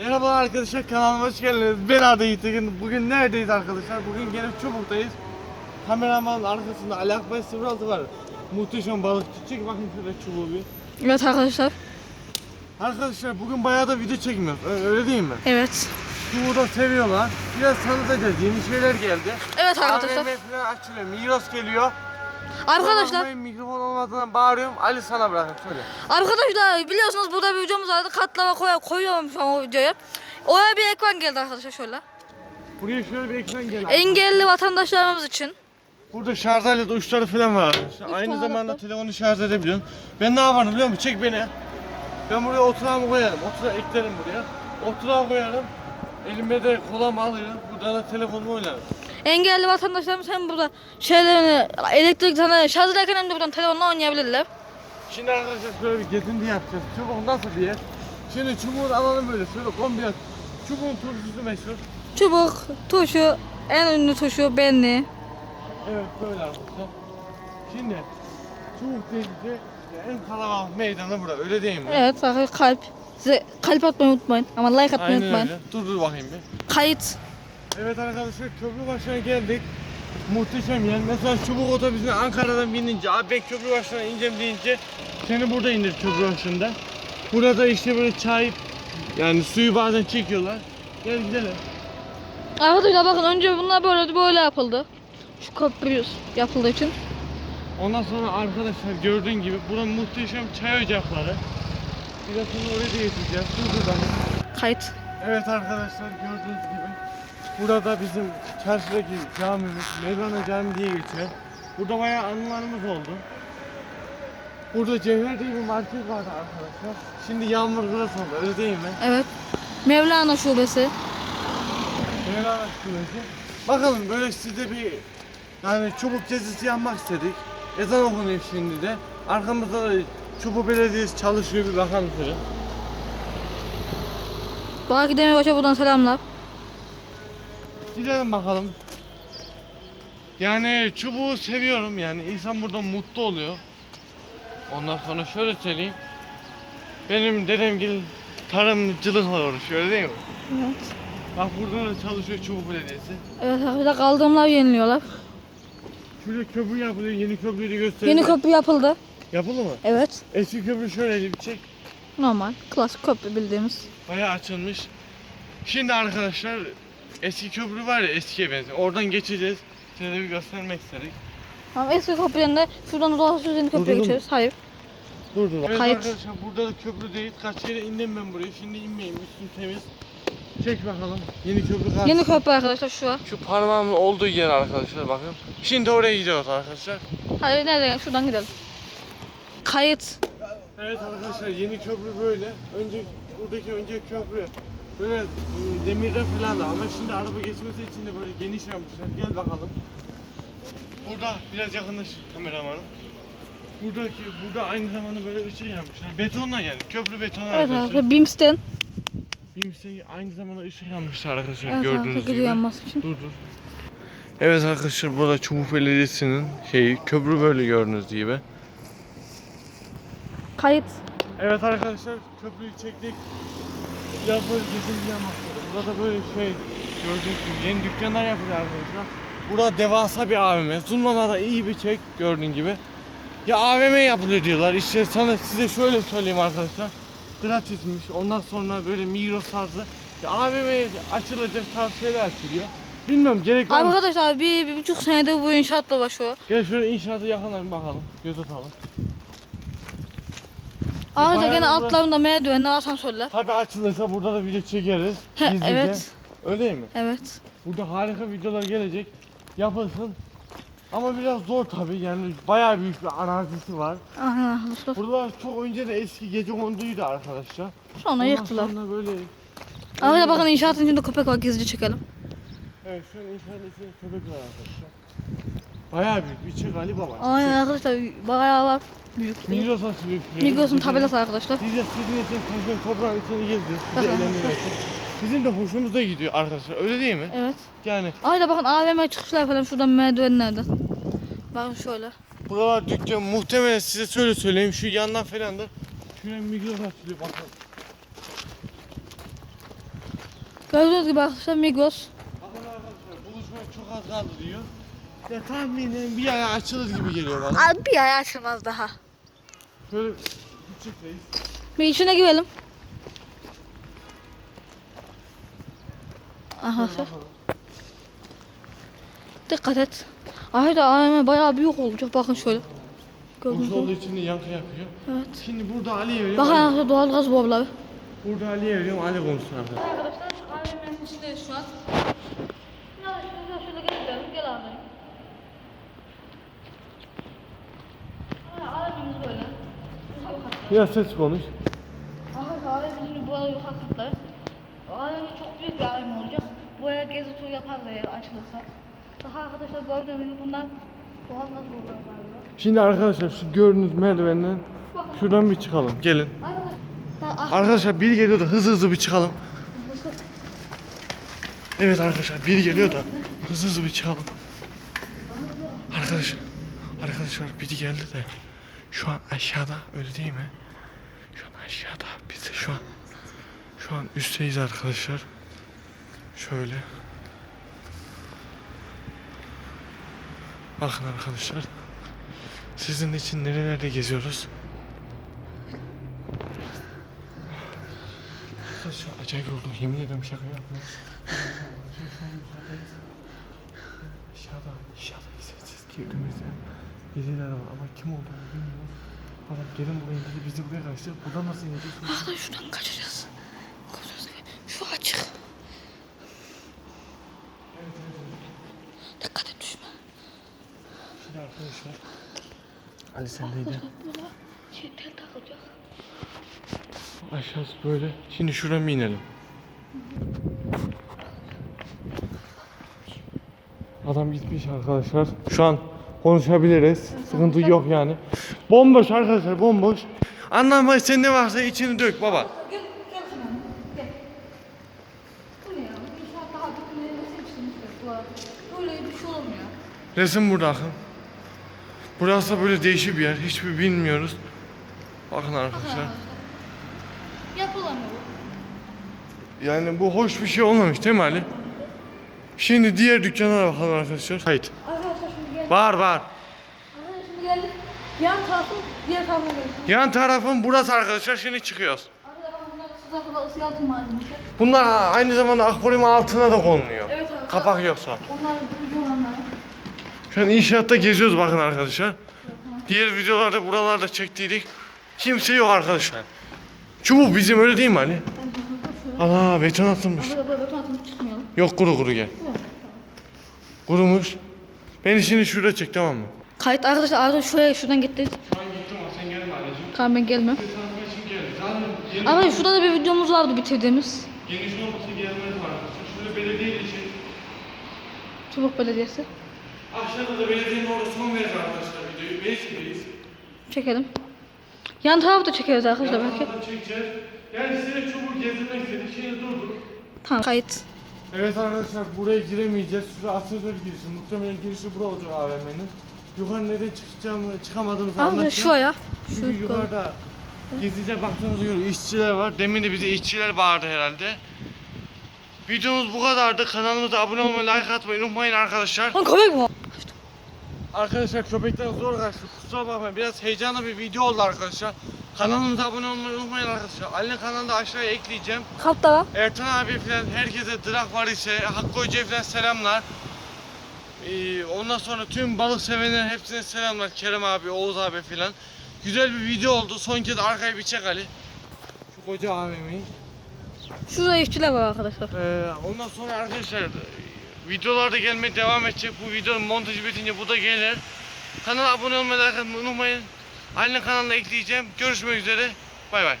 Merhaba arkadaşlar kanalıma hoş geldiniz. Ben Arda Yiğit'in. Bugün neredeyiz arkadaşlar? Bugün gene Çubuk'tayız. Kameramanın arkasında Ali Akbay 06 var. Muhteşem balıkçı. Çek bakayım şöyle çubuğu bir. Evet arkadaşlar. Arkadaşlar bugün bayağı da video çekmiyoruz. Ö- Öyle değil mi? Evet. Çubuğu da seviyorlar. Biraz tanıtacağız. Yeni şeyler geldi. Evet arkadaşlar. AVM falan açılıyor. Migros geliyor. Arkadaşlar. Mikrofon olmadığından bağırıyorum. Ali sana bırakın söyle. Arkadaşlar biliyorsunuz burada bir videomuz vardı. Katlama koy koyuyorum şu an o videoya. Oraya bir ekran geldi arkadaşlar şöyle. Buraya şöyle bir ekran gel. Engelli vatandaşlarımız için. Burada şarj aleti uçları falan var. Üç Aynı zamanda var. telefonu şarj edebiliyorsun. Ben ne yaparım biliyor musun? Çek beni. Ben buraya oturağımı koyarım. Oturağı eklerim buraya. Oturağı koyarım. Elime de kolamı alırım. Burada da telefonumu oynarım. Engelli vatandaşlarımız hem burada şeylerini elektrik sana şarj ederken hem de buradan telefonla oynayabilirler. Şimdi arkadaşlar şöyle bir gezinti yapacağız. Çubuk nasıl bir yer? Şimdi çubuğun alalım böyle. Şöyle kombi yap. Çubuğun turşusu meşhur. Çubuk, tuşu, en ünlü tuşu benli. Evet böyle arkadaşlar. Şimdi çubuk deyince en kalabalık meydanı bura. Öyle değil mi? Evet arkadaşlar kalp. Size kalp atmayı unutmayın ama like atmayı Aynen unutmayın. öyle. Dur dur bakayım bir. Kayıt. Evet arkadaşlar köprü başına geldik. Muhteşem yer. Mesela çubuk otobüsüne Ankara'dan binince, abi ben köprü başına ineceğim deyince seni burada indir köprü başında. Burada işte böyle çay, yani suyu bazen çekiyorlar. Gel gidelim. Arkadaşlar bakın önce bunlar böyle böyle yapıldı. Şu köprü yapıldığı için. Ondan sonra arkadaşlar gördüğün gibi burada muhteşem çay ocakları. Biraz sonra oraya da. Dur bak. Kayıt. Evet arkadaşlar gördüğünüz gibi burada bizim çarşıdaki camimiz Mevlana Cami diye geçiyor. Burada bayağı anılarımız oldu. Burada Cevher diye bir market vardı arkadaşlar. Şimdi yağmur burası oldu öyle değil mi? Evet. Mevlana şubesi. Mevlana Şubesi. Bakalım böyle size bir yani çubuk gezisi yapmak istedik. Ezan okunuyor şimdi de. Arkamızda da Çubuk Belediyesi çalışıyor bir bakalım şöyle. Baki Demirbaş'a buradan selamlar. Gidelim bakalım. Yani çubuğu seviyorum yani insan burada mutlu oluyor. Ondan sonra şöyle söyleyeyim. Benim dedem gibi tarımcılıkla uğraşıyor öyle değil mi? Evet. Bak burada da çalışıyor çubuk belediyesi. Evet arkadaşlar kaldırımlar yeniliyorlar. Şurada köprü yapılıyor yeni köprüyü de göstereyim. Yeni köprü yapıldı. Yapıldı mı? Evet. Eski köprü şöyle bir çek. Normal. Klasik köprü bildiğimiz. Bayağı açılmış. Şimdi arkadaşlar eski köprü var ya eskiye benziyor. Oradan geçeceğiz. Size de bir göstermek istedik. Ama eski köprülerinde şuradan dolaşıyoruz yeni köprüye Durdurdun mu? geçiyoruz. Hayır. Dur dur. Evet Kayıt. arkadaşlar burada da köprü değil. Kaç kere indim ben buraya. Şimdi inmeyeyim. Üstüm temiz. Çek bakalım. Yeni köprü karşısı. Yeni köprü arkadaşlar şu an. Şu parmağımın olduğu yer arkadaşlar bakın. Şimdi oraya gidiyoruz arkadaşlar. Hadi nereden? Şuradan gidelim. Kayıt. Evet arkadaşlar yeni köprü böyle. Önce buradaki önce köprü. Böyle demirden falan da ama şimdi araba geçmesi için de böyle geniş yapmışlar. Gel bakalım. Burada biraz yakınlaş kameramanım. Buradaki burada aynı zamanda böyle ışık yapmışlar. Betonla yani köprü betonla Evet arkadaşlar. arkadaşlar Bims'ten. Bims'e aynı zamanda ışık yanmışlar arkadaşlar Evet gördüğünüz arkadaşlar gibi. gidiyor yanması için. Dur dur. Evet arkadaşlar burada Çubuk Belediyesi'nin şeyi köprü böyle gördüğünüz gibi. Kayıt. Evet arkadaşlar köprüyü çektik. Biraz böyle yapmak istedim. Burada böyle şey gördüğünüz gibi yeni dükkanlar yapılıyor arkadaşlar. Burada devasa bir AVM. Zoomlamada iyi bir çek gördüğün gibi. Ya AVM yapılıyor diyorlar. İşte sana size şöyle söyleyeyim arkadaşlar. Gratismiş. Ondan sonra böyle Migros tarzı. Ya AVM açılacak tarz şeyler açılıyor. Bilmiyorum gerek var mı? Arkadaşlar bir, bir buçuk senedir bu inşaatla uğraşıyor. Gel şöyle inşaatı yakından bakalım. Göz atalım. Bayağı gene da- altlarında merdivenler asansörler. Tabii açılırsa burada da video çekeriz. He, gizlice. evet. Öyle mi? Evet. Burada harika videolar gelecek. Yapılsın. Ama biraz zor tabii yani bayağı büyük bir arazisi var. Aynen arkadaşlar. Buralar çok önce de eski gece konduydu arkadaşlar. Sonra Ondan yıktılar. Sonra böyle Arkadaşlar bakın inşaatın içinde köpek var gizlice çekelim. evet şu an inşallah içinde köpek var arkadaşlar. Bayağı büyük bir çık Ali Baba. Aynen arkadaşlar bayağı var. Büyük. Migros açılıyor. Migros'un tabelası arkadaşlar. Biz de sizin için taşın toprağın içine geziyoruz. Size Bakın. eğlenmek için. Bizim de hoşumuza gidiyor arkadaşlar öyle değil mi? Evet. Yani Aynen bakın AVM çıkışlar falan şuradan merdivenlerden. Bakın şöyle. buralar dükkan muhtemelen size şöyle söyleyeyim şu yandan falan da şuraya Migros açılıyor bakın. Gördüğünüz gibi arkadaşlar Migros. Bakın arkadaşlar buluşmaya çok az kaldı diyor. Ya tahminen bir aya açılır gibi geliyor bana. Abi bir ay açılmaz daha. Şöyle bir çekleyiz. Bir içine girelim. Arkadaşlar dikkat et. Ayda AVM bayağı büyük olacak. Bakın şöyle. Buz olduğu için de yankı yapıyor. Evet. Şimdi burada Ali'ye veriyorum. Bakın arkadaşlar doğalgaz boruları. Burada Ali'ye veriyorum. Ali konuşsun arkadaşlar. Arkadaşlar AVM'nin içindeyiz şu an. Ya şöyle şöyle gelelim. Gel abi. AVM'miz böyle. Biraz ses konuş. Arkadaşlar AVM'nin şimdi bu yukarı katlı. AVM çok büyük bir AVM olacak. Buraya gezi turu yaparız eğer açılırsa. Daha arkadaşlar gördüğünüz bunlar doğalgaz boruları galiba. Şimdi arkadaşlar şu gördüğünüz merdivenden şuradan bir çıkalım. Gelin. Arkadaşlar biri geliyor da hızlı hızlı bir çıkalım. Evet arkadaşlar biri geliyor da hızlı hızlı bir çıkalım. Arkadaşlar arkadaşlar biri geldi de şu an aşağıda öyle değil mi? Şu an aşağıda biz de şu an şu an üstteyiz arkadaşlar. Şöyle. Bakın arkadaşlar. Sizin için nerelerde geziyoruz? An acayip oldum. Yemin ederim şaka yapmıyorum. aşağıda, aşağıda sessiz girdiğimizde birileri var ama kim olduğunu bilmiyoruz. Adam gelin buraya dedi bizi buraya kaçtı. Buradan nasıl ineceğiz? Arkadaşlar şuradan kaçacağız. Gördüğünüz gibi şu açık. Dikkat et düşme. Şimdi arkadaşlar. Ali sendeydi. Buna şey tel takacak. Aşağısı böyle. Şimdi şuradan bir inelim. Adam gitmiş arkadaşlar. Şu an konuşabiliriz. Sıkıntı yok yani. Bomboş arkadaşlar bomboş. Anlamayız sen ne varsa içini dök baba. Şey olmuyor. Resim burada akın. Burası da böyle değişik bir yer. Hiçbir bilmiyoruz. Bakın arkadaşlar. Yapılamıyor. Yani bu hoş bir şey olmamış değil mi Ali? Şimdi diğer dükkanlara bakalım arkadaşlar. Haydi. Arkadaşlar. Bağır bağır. Arkadaşlar şimdi geldik. Yan tarafı diğer geldik. Yan tarafın burası arkadaşlar. Şimdi çıkıyoruz. Arkadaşlar bunlar sıcak olan ısı malzemesi. Bunlar aynı zamanda akvaryum altına da konuluyor. Evet abi. Kapak yoksa. Onlar ucu olanlar. Şu an inşaatta geziyoruz bakın arkadaşlar. Diğer videolarda buralarda çektiydik. Kimse yok arkadaşlar. Çubuk bizim öyle değil mi Ali? Ana beton atılmış. Burada beton. Yok kuru kuru gel. Kurumuş. Beni şimdi şurada çek tamam mı? Kayıt arkadaşlar artık şuraya şuradan gitti. Ben gittim ama sen gelme anneciğim. Tamam ben gelmem. Sen için gel. Zaten Arkadaşlar şurada da bir videomuz vardı bitirdiğimiz. geniş olması gelmez var. Şöyle belediye için. Çubuk Belediyesi. Aşağıda da belediyenin orada son verir arkadaşlar videoyu. Meclisteyiz. Çekelim. Yan tarafı da çekeriz arkadaşlar belki. Yanlardan çekeceğiz. Yani size çubuğu gezdirmek istedik. Şimdi durduk. Tamam kayıt. Evet arkadaşlar buraya giremeyeceğiz. Şurada asansör girişi. Muhtemelen girişi bura olacak AVM'nin. Yukarı nereden çıkacağımı, çıkamadığımızı Arkadaşlar anlatacağım. şuraya. Çünkü Şu yukarıda gezince baktığınızda göre işçiler var. Demin de bize işçiler bağırdı herhalde. Videomuz bu kadardı. Kanalımıza abone olmayı, like atmayı unutmayın arkadaşlar. Lan köpek mi? Arkadaşlar köpekten zor kaçtık. Kusura bakmayın. Biraz heyecanlı bir video oldu arkadaşlar. Kanalımıza abone olmayı unutmayın arkadaşlar. Ali'nin kanalını da aşağıya ekleyeceğim. Kalpta var. Ertan abi falan herkese drak var ise Hakkı Hoca'ya falan selamlar. Ee, ondan sonra tüm balık sevenlerin hepsine selamlar. Kerem abi, Oğuz abi falan. Güzel bir video oldu. Son kez arkaya bir çek Ali. Şu koca AVM'yi. Şurada işçiler var arkadaşlar. Ee, ondan sonra arkadaşlar videolarda gelmeye devam edecek. Bu videonun montajı bitince bu da gelir. Kanala abone olmayı, unutmayın. Ali'nin kanalına ekleyeceğim. Görüşmek üzere. Bay bay.